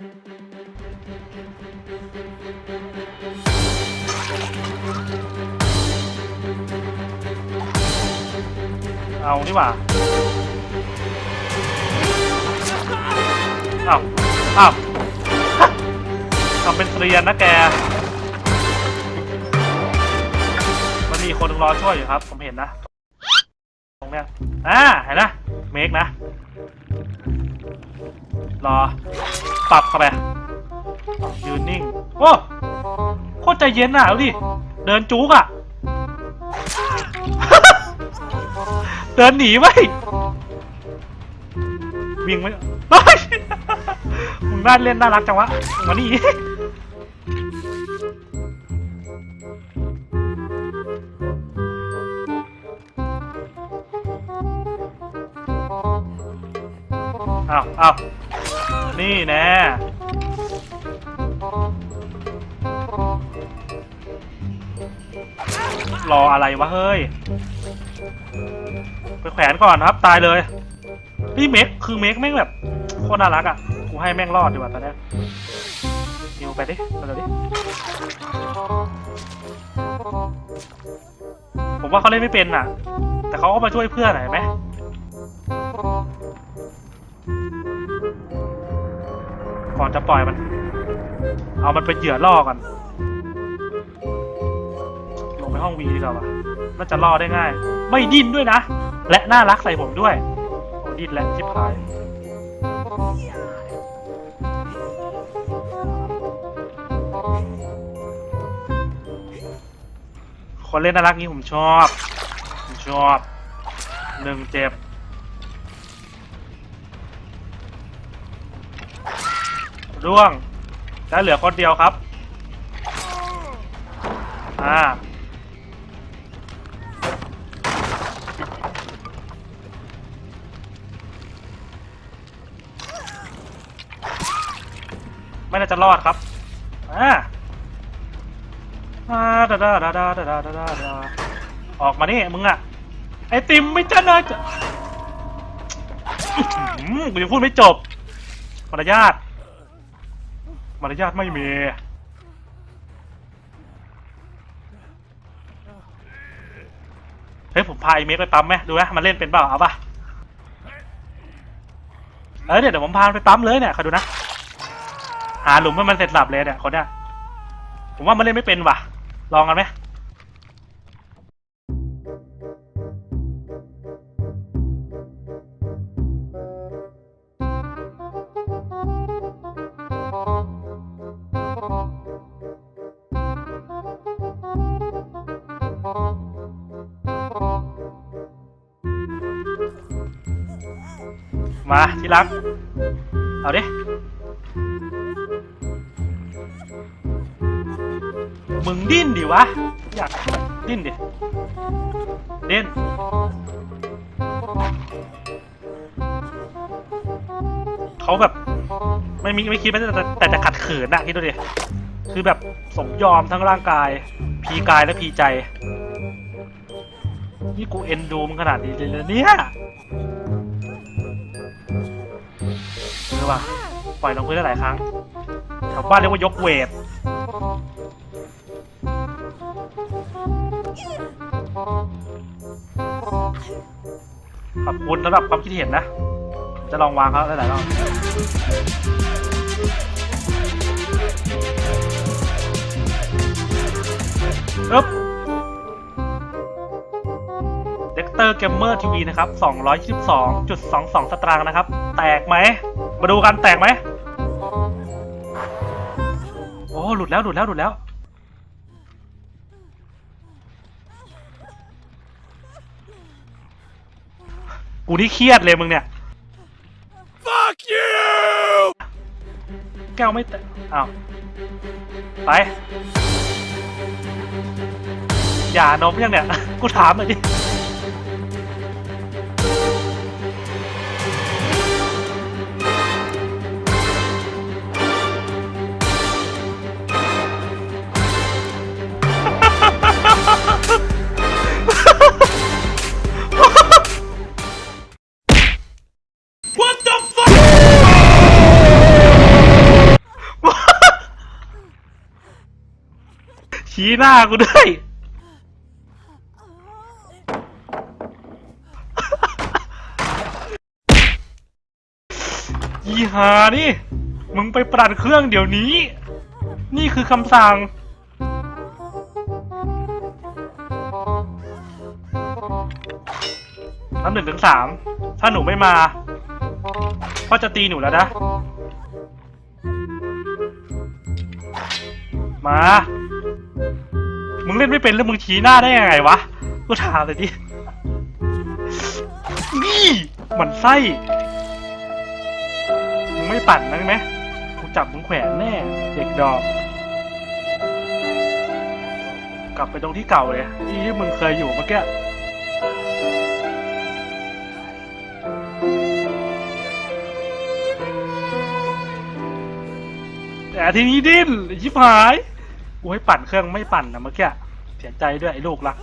เอานี่หว่าอ้าวอ้าวทำเป็นเรียนนะแก มันมีคนดึงรอช่วยอยู่ครับ ผมเห็นนะ ตรงเนี้ยอ่าเห็นนะ เมกนะ รอ ปรับเข้าไป ยืนนิ่ง โอ้โคตรใจเย็นอะเอาดิ เดินจุกอะ เดินหนีไว้วิ่งไม่เฮ้ยมึงน่าเล่นน่ารักจังวะมานี่ อ้าวอ้าวนี่แน่รออะไรวะเฮ้ย ไปแขวนก่อนนะครับตายเลยพี่เมกคือเมกแม่งแบบโคตรน่ารักอะ กูให้แม่งรอดดีกว่าตอนนี้นิวไปดิมาเลยดิ ผมว่าเขาเล่นไม่เป็นอะ แต่เขาก็มาช่วยเพื่อนหน่อยไหม ก่อนจะปล่อยมัน เอามันเป็นเหยื่อล่อก่อนลงไปห้องวีดีกว่าน่าจะล่อได้ง่าย ไม่ดิ้นด้วยนะ และน่ารักใส่ผมด้วยโอ้ดิ้นและชิบหายคนเล่นน่ารักนี้ผมชอบ ผมชอบหนึ่งเจ็บ ร่วง แล้วเหลือคนเดียวครับ อ่า ไม่น่าจะรอดครับ อ่าอ่าดาดาดาดาดาดาดาดาดาออกมานี่มึงอะไอติมไม่จ้านะจะอื้อหือกูยังพูดไม่จบมารยาท มารยาทไม่มี เฮ้ย ผมพาไอเมกไปปั๊มไหมดูนะมันเล่นเป็นเปล่าเอาปะเออเดี๋ยวเดี๋ยวผมพาไปปั๊มเลยเนี่ยคอดูนะ หาหลุมให้มันเสร็จลับเลยเนี่ยคนเนี้ยผมว่ามันเล่นไม่เป็นว่ะ ลองกันไหม มาที่รัก เอาดิมึงดิ้นดิวะ อยากดิ้นดิเด่นเขาแบบ ไม่มีไม่คิดไม่แต่แต่จะขัดขืนอะคิดดูดิ คือแบบสมยอมทั้งร่างกาย พีกายและพีใจ นี่กูเอ็นดูมขนาดนี้เลยเนี่ย ป่ะปล่อยลงพื้นได้หลายครั้งแถวบ้านเรียกว่ายกเวทขอบคุณสำหรับความคิดเห็นนะ จะลองวางเขาหลายๆรอบอึ๊บเด็กเตอร์เกมเมอร์ทีวีนะครับ 222.22 สตางค์นะครับ แตกไหม มาดูกันแตกไหมโอ้หลุดแล้วหลุดแล้วหลุดแล้ว กูนี่เครียดเลยมึงเนี่ย Fuck you! แก้วไม่แตะอ้าวไปอย่านมยังเนี่ย กูถามหน่อยดิ ชี้หน้ากูด้วย ยี่หานี่ มึงไปปรัดเครื่องเดี๋ยวนี้ นี่คือคำสั่งนับหนึ่งถึงสาม ถ้าหนูไม่มาพ่อจะตีหนูแล้วนะ มา มึงเล่นไม่เป็นแล้วมึงชี้หน้าได้ยังไงวะกูถามเลยดิ นี่มันไส้ มึงไม่ปั่นนะไหมกูจับมึงแขวนแน่ เด็กดอก กลับไปตรงที่เก่าเลยที่มึงเคยอยู่เมื่อกี้แต่ทีนี้ดิ้นชิบหาย กูให้ปั่นเครื่องไม่ปั่นนะเมื่อกี้เสียใจด้วยไอ้ลูกรัก